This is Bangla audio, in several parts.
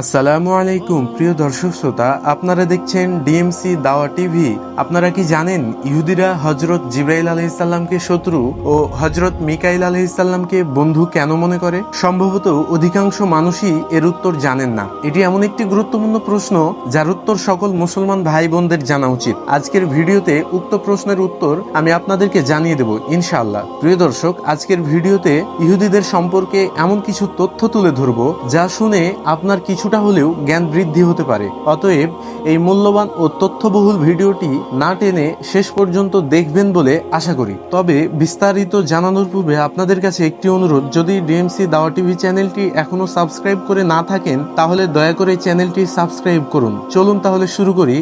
আসসালামু আলাইকুম, প্রিয় দর্শক শ্রোতা। আপনারা দেখছেন ডিএমসি দাওয়া টিভি। আপনারা কি জানেন ইহুদিরা হজরত জিব্রাইল আলহিসাল্লামকে শত্রু ও হজরত মিকাইল আলহিসাল্লামকে বন্ধু কেন মনে করে? সম্ভবত অধিকাংশ মানুষই এর উত্তর জানেন না। এটি এমন একটি গুরুত্বপূর্ণ প্রশ্ন যার উত্তর সকল মুসলমান ভাই বোনদের জানা উচিত। আজকের ভিডিওতে উক্ত প্রশ্নের উত্তর আমি আপনাদেরকে জানিয়ে দেব, ইনশাআল্লাহ। প্রিয় দর্শক, আজকের ভিডিওতে ইহুদিদের সম্পর্কে এমন কিছু তথ্য তুলে ধরবো যা শুনে আপনার কিছুটা হলেও জ্ঞান বৃদ্ধি হতে পারে। অতএব এই মূল্যবান ও তথ্যবহুল ভিডিওটি না টেনে শেষ পর্যন্ত দেখবেন বলে আশা করি। তবে বিস্তারিত জানানোর পূর্বে আপনাদের কাছে একটি অনুরোধ, যদি ডিএমসি দাওয়া টিভি চ্যানেলটি এখনও সাবস্ক্রাইব করে না থাকেন, তাহলে দয়া করে চ্যানেলটি সাবস্ক্রাইব করুন। চলুন তাহলে শুরু করি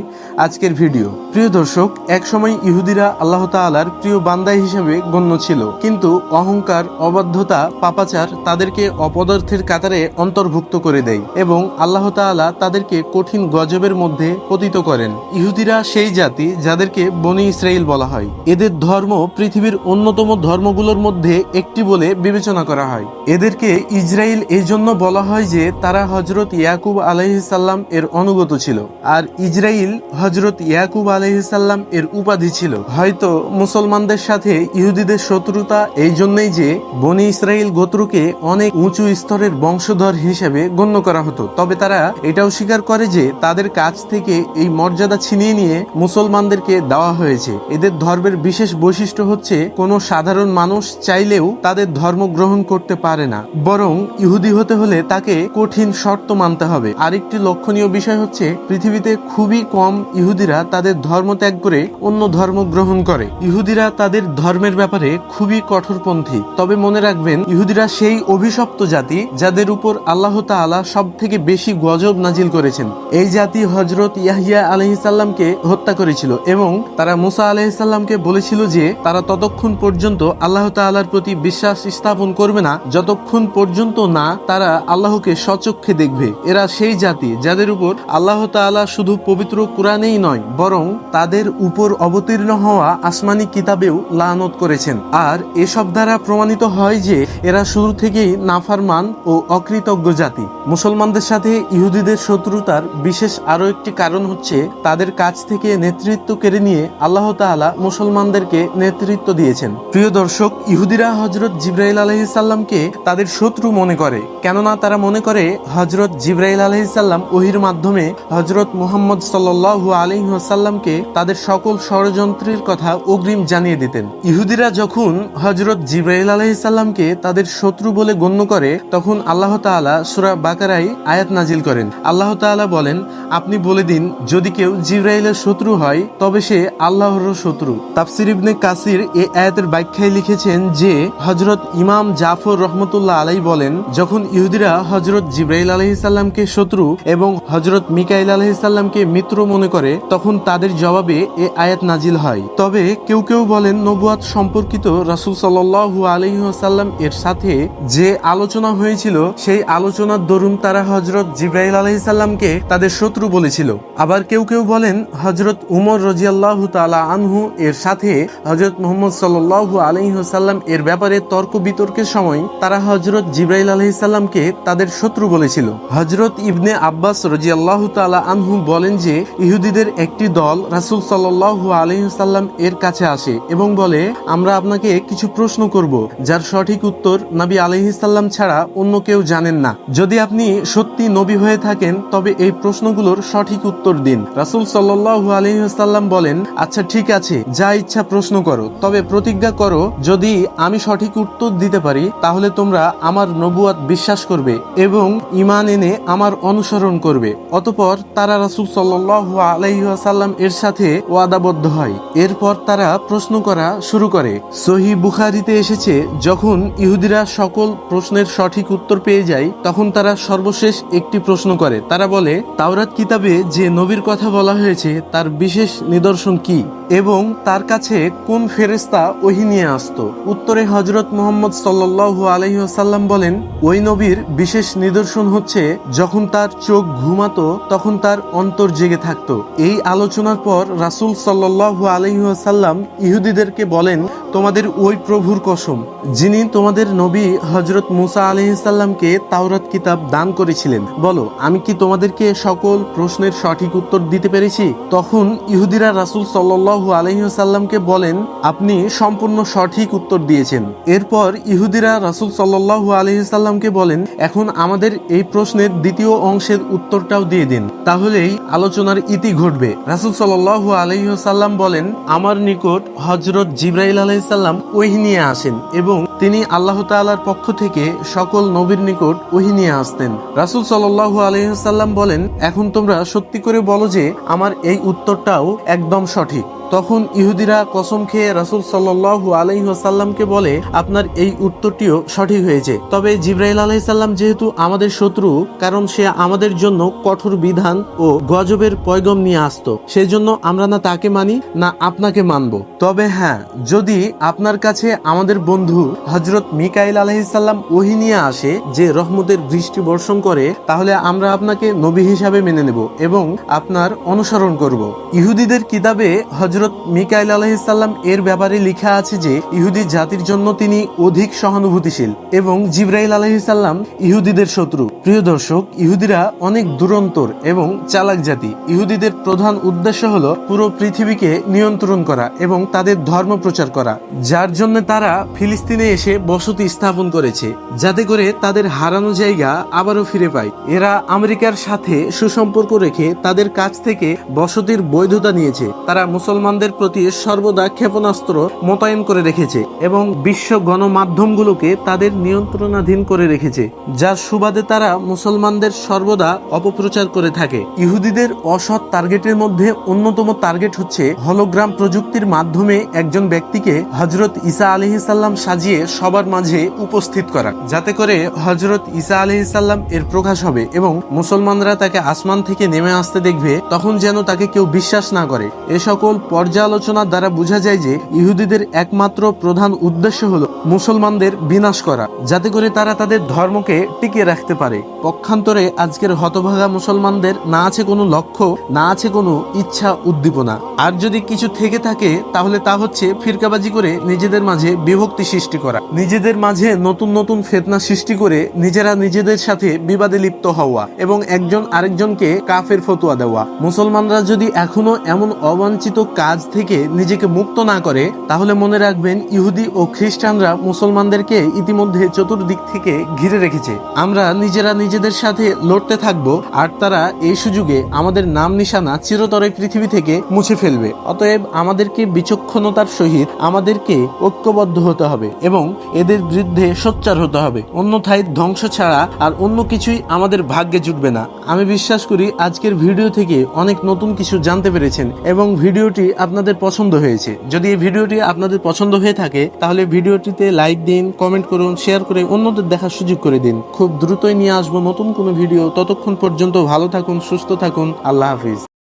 আজকের ভিডিও। প্রিয় দর্শক, একসময় ইহুদিরা আল্লাহ তাআলার প্রিয় বান্দা হিসেবে গণ্য ছিল। কিন্তু অহংকার, অবাধ্যতা, পাপাচার তাদেরকে অপদার্থের কাতারে অন্তর্ভুক্ত করে দেয় এবং আল্লাহ তাআলা তাদেরকে কঠিন গজবের মধ্যে পতিত করেন। ইহুদিরা সেই জাতি যাদেরকে বনি ইসরাইল বলা হয়। এদের ধর্ম পৃথিবীর অন্যতম ধর্মগুলোর মধ্যে একটি বলে বিবেচনা করা হয়। এদেরকে ইসরায়েল এই জন্য বলা হয় যে তারা হজরত ইয়াকুব আলহিসাল্লাম এর অনুগত ছিল। আর ইসরাইল হজরত ইয়াকুব আলহিসাল্লাম এর উপাধি ছিল। হয়তো মুসলমানদের সাথে ইহুদিদের শত্রুতা এই জন্যই যে বনি ইসরায়েল গোত্রকে অনেক উঁচু স্তরের বংশধর হিসেবে গণ্য করা হতো। তবে তারা এটাও স্বীকার করে যে তাদের কাছ থেকে এই মর্যাদা ছিনিয়ে নিয়ে মুসলমানদেরকে দেওয়া হয়েছে। এদের ধর্মের বিশেষ বৈশিষ্ট্য হচ্ছে কোনো সাধারণ মানুষ চাইলেও তাদের ধর্ম গ্রহণ করতে পারে না। বরং ইহুদি হতে হলে তাকে কঠিন শর্ত মানতে হবে। আরেকটি লক্ষণীয় বিষয় হচ্ছে পৃথিবীতে খুবই কম ইহুদিরা তাদের ধর্ম ত্যাগ করে অন্য ধর্ম গ্রহণ করে। ইহুদিরা তাদের ধর্মের ব্যাপারে খুবই কঠোরপন্থী। তবে মনে রাখবেন, ইহুদিরা সেই অভিশপ্ত জাতি যাদের উপর আল্লাহ তাআলা সব থেকে বেশি গজব নাজিল করেছেন। এই জাতি হজরত ইয়াহিয়া আলহিসাল্লামকে হত্যা করেছিল এবং তারা মুসা আলহিসাল্লামকে বলেছিল যে, তারা ততক্ষণ পর্যন্ত আল্লাহ তাআলার প্রতি বিশ্বাস স্থাপন করবে না, যতক্ষণ পর্যন্ত না তারা আল্লাহকে সচক্ষে দেখবে। এরা সেই জাতি যাদের উপর আল্লাহ তাআলা শুধু পবিত্র কোরআনেই নয়, বরং তাদের উপর অবতীর্ণ হওয়া আসমানি কিতাবেও লানত করেছেন। আর এসব দ্বারা প্রমাণিত হয় যে, এরা শুরু থেকেই নাফারমান ও অকৃতজ্ঞ জাতি। মুসলমানদের সাথে ইহুদিদের শত্রুতার বিশেষ আরও একটি কারণ হচ্ছে তাদের কাছ থেকে নেতৃত্ব কেড়ে নিয়ে আল্লাহ তাআলা মুসলমানদেরকে নেতৃত্ব দিয়েছেন। প্রিয় দর্শক, ইহুদিরা হজরত জিব্রাইল আলহিসাল্লামকে তাদের শত্রু মনে করে, কেননা তারা মনে করে হজরত জিব্রাইল আলহিসাল্লাম ওহির মাধ্যমে হজরত মুহাম্মদ সাল্লাহ আলহিহাসাল্লামকে তাদের সকল ষড়যন্ত্রের কথা অগ্রিম জানিয়ে দিতেন। ইহুদিরা যখন হজরত জিব্রাইল আলহিসাল্লামকে তাদের শত্রু বলে গণ্য করে, তখন আল্লাহ তাআলা সুরা বাকারাই আয়াত নাজিল করেন। আল্লাহ তাআলা বলেন, আপনি বলে দিন, যদি কেউ জিব্রাইলের শত্রু হয়, তবে সে আল্লাহর শত্রু। তাফসির ইবনে কাসির এই আয়াতের ব্যাখ্যায় লিখেছেন যে হজরত ইমাম জাফর রহমতুল্লাহ আলাই বলেন, যখন ইহুদিরা হজরত জিব্রাইল আলহিসাল্লামকে শত্রু এবং হজরত মিকাইল আলহিসাল্লামকে মিত্র মনে করে, তখন তাদের জবাবে এ আয়াত নাজিল হয়। তবে কেউ কেউ বলেন, নবুয়াত সম্পর্কিত রাসুল সাল্লাহু আলহিহাসাল্লাম এর সাথে যে আলোচনা হয়েছিল, সেই আলোচনার দরুন তারা হজরত জিব্রাইল আলহিসাল্লামকে তাদের শত্রু বলেছিল। আবার কেউ কেউ বলেন হজরত উমর রাজিয়াল্লাহ তালা আনহু এর সাথে হজরত মোহাম্মদ সাল্লাহু আলহিহাসাল্লাম এর ব্যাপারে তর্ক বিতর্কের সময় তারা হজরত জিব্রাইল আলহিসাল্লামকে তাদের শত্রু বলেছিল। হজরত ইবনে আব্বাস রাজিয়াল্লাহ তালা আনহু বলেন যে, ইহুদিদের একটি দল রাসুল সাল্লাহু আলহিহাল্লাম এর কাছে আসে এবং বলে, আমরা আপনাকে কিছু প্রশ্ন করব, যার সঠিক উত্তর নবী আলহিসাল্লাম ছাড়া অন্য কেউ জানেন না। যদি আপনি সত্যি নবী হয়ে থাকেন, তবে এই প্রশ্নগুলোর সঠিক উত্তর দিন। রাসুল সাল্লাহু আলহিহাল্লাম বলেন আচ্ছা ঠিক আছে, যা ইচ্ছা প্রশ্ন করো। তবে প্রতিজ্ঞা করো, যদি আমি সঠিক উত্তর দিতে পারি, তাহলে তোমরা আমার নবুয়াত বিশ্বাস করবে এবং ইমান এনে আমার অনুসরণ করবে। অতপর তারা রাসুল সাল্লাহু আলাইসাল্লাম এর সাথে ওয়াদাবদ্ধ হয়। এরপর তারা প্রশ্ন করা শুরু করে। সহি বুখারিতে এসেছে, যখন ইহুদিরা সকল প্রশ্নের সঠিক উত্তর পেয়ে যায়, তখন তারা সর্বশেষ একটি প্রশ্ন করে। তারা বলে, তাওরাত কিতাবে যে নবীর কথা বলা হয়েছে, তার বিশেষ নিদর্শন কি? এবং তার কাছে কোন ফেরেস্তা ওহি নিয়ে আসতো? উত্তরে হজরত মোহাম্মদ সাল্লু আলহিহাসাল্লাম বলেন, ওই নবীর বিশেষ নিদর্শন হচ্ছে, যখন তার চোখ ঘুমাতো, তখন তার অন্তর জেগে থাকতো। এই আলোচনার পর রাসুল সাল্লু আলহিহাসাল্লাম ইহুদিদেরকে বলেন তোমাদের ওই প্রভুর কসম, যিনি তোমাদের নবী হজরত মুসা আলহিসাল্লামকে তাওরাত কিতাব দান করেছিলেন। বলো, আমি কি তোমাদেরকে সকল প্রশ্নের সঠিক উত্তর দিতে পেরেছি? তখন ইহুদিরা রাসূল সাল্লাল্লাহু আলহিহাল্লামকে বলেন, আপনি সম্পূর্ণ সঠিক উত্তর দিয়েছেন। এরপর ইহুদিরা রাসূল সাল্লাল্লাহু আলহিহাল্লামকে বলেন, এখন আমাদের এই প্রশ্নের দ্বিতীয় অংশের উত্তরটাও দিয়ে দিন। তাহলেই আলোচনার ইতি ঘটবে। রাসূল সাল্লাল্লাহু আলহিহাল্লাম বলেন, আমার নিকট হজরত জিব্রাইল আলাইসাল্লাম ওহি নিয়ে আসেন এবং তিনি আল্লাহ তালার পক্ষ থেকে সকল নবীর নিকট ওহি নিয়ে আসতেন। রাসুল সাল্লাহ আলহিহাল্লাম বলেন, এখন তোমরা সত্যি করে বলো যে আমার এই উত্তরটাও একদম সঠিক। তখন ইহুদিরা কসম খেয়ে রাসূল সাল্লাল্লাহু আলাইহি ওয়াসাল্লামকে বলে, আপনার এই উত্তরটিও সঠিক হয়েছে। তবে জিব্রাইল আলাইহিস সালাম যেহেতু আমাদের শত্রু, কারণ সে আমাদের জন্য কঠোর বিধান ও গজবের পয়গম নিয়ে আসতো। সেজন্য আমরা না তাকে মানি, না আপনাকে মানব। তবে হ্যাঁ যদি আপনার কাছে আমাদের বন্ধু হজরত মিকাইল আলাইহিসাল্লাম ওহি নিয়ে আসে, যে রহমতের বৃষ্টি বর্ষণ করে, তাহলে আমরা আপনাকে নবী হিসাবে মেনে নেব এবং আপনার অনুসরণ করব। ইহুদিদের কিতাবে হজরত মিকাইল আলাইহিসাল্লাম এর ব্যাপারে লেখা আছে যে, ইহুদি জাতির জন্য তিনি অধিক সহানুভূতিশীল এবং জিব্রাইল আলাইহিসাল্লাম ইহুদিদের শত্রু। প্রিয় দর্শক, ইহুদিরা অনেক দুরন্তর এবং চালাক জাতি। ইহুদিদের প্রধান উদ্দেশ্য হল পুরো পৃথিবীকে নিয়ন্ত্রণ করা এবং তাদের ধর্ম প্রচার করা, যার জন্য তারা ফিলিস্তিনে এসে বসতি স্থাপন করেছে, যাতে করে তাদের হারানো জায়গা আবারও ফিরে পায়। এরা আমেরিকার সাথে সুসম্পর্ক রেখে তাদের কাছ থেকে বসতির বৈধতা নিয়েছে। তারা মুসলমানদের প্রতি সর্বদা ক্ষেপণাস্ত্র মোতায়েন করে রেখেছে এবং বিশ্ব গণমাধ্যমগুলোকে তাদের নিয়ন্ত্রণাধীন করে রেখেছে, যার সুবাদে তারা মুসলমানদের সর্বদা অপপ্রচার করে থাকে। ইহুদিদের অসৎ টার্গেটের মধ্যে অন্যতম টার্গেট হচ্ছে হলোগ্রাম প্রযুক্তির মাধ্যমে একজন ব্যক্তিকে হজরত ইসা ঈসা আলহিসাল্লাম সাজিয়ে সবার মাঝে উপস্থিত করা, যাতে করে হজরত ইসা ঈসা আলহিসাল্লাম এর প্রকাশ হবে এবং মুসলমানরা তাকে আসমান থেকে নেমে আসতে দেখবে, তখন যেন তাকে কেউ বিশ্বাস না করে। এ সকল পর্যালোচনার দ্বারা বোঝা যায় যে ইহুদিদের একমাত্র প্রধান উদ্দেশ্য হলো মুসলমানদের বিনাশ করা, যাতে করে তারা তাদের ধর্মকে টিকিয়ে রাখতে পারে। পক্ষান্তরে আজকের হতভাগা মুসলমানদের না আছে কোনো লক্ষ্য, না আছে কোনো ইচ্ছা উদ্দীপনা। আর যদি কিছু থেকে থাকে, তাহলে তা হচ্ছে ফিরকাবাজি করে নিজেদের মাঝে বিভক্তি সৃষ্টি করা। নিজেদের মাঝে নতুন নতুন ফেতনা সৃষ্টি করে নিজেরা নিজেদের সাথে বিবাদে লিপ্ত হওয়া এবং একজন আরেকজনকে কাফের ফতুয়া দেওয়া। মুসলমানরা যদি এখনও এমন অবাঞ্ছিত কাজ থেকে নিজেকে মুক্ত না করে, তাহলে মনে রাখবেন ইহুদি ও খ্রিস্টানরা মুসলমানদেরকে ইতিমধ্যে চতুর্দিক থেকে ঘিরে রেখেছে। আমরা নিজেরা নিজেদের সাথে লড়তে থাকব, আর তারা এই সুযোগে আমাদের নাম নিশানা চিরতরে পৃথিবী থেকে মুছে ফেলবে। অতএব আমাদেরকে বিচক্ষণতার সহিত আমাদেরকে ঐক্যবদ্ধ হতে হবে এবং এদের বিরুদ্ধে সোচ্চার হতে হবে। অন্যথায় ধ্বংস ছাড়া আর অন্য কিছুই আমাদের ভাগ্যে জুটবে না। আমি বিশ্বাস করি আজকের ভিডিও থেকে অনেক নতুন কিছু জানতে পেরেছেন এবং ভিডিওটি আপনাদের পছন্দ হয়েছে। যদি এই ভিডিওটি আপনাদের পছন্দ হয়ে থাকে, তাহলে ভিডিওটিতে লাইক দিন কমেন্ট করুন শেয়ার করে অন্যদের দেখার সুযোগ করে দিন। খুব দ্রুতই নিয়ে আসব নতুন কোনো ভিডিও। ততক্ষণ পর্যন্ত ভালো থাকুন, সুস্থ থাকুন। আল্লাহ হাফিজ।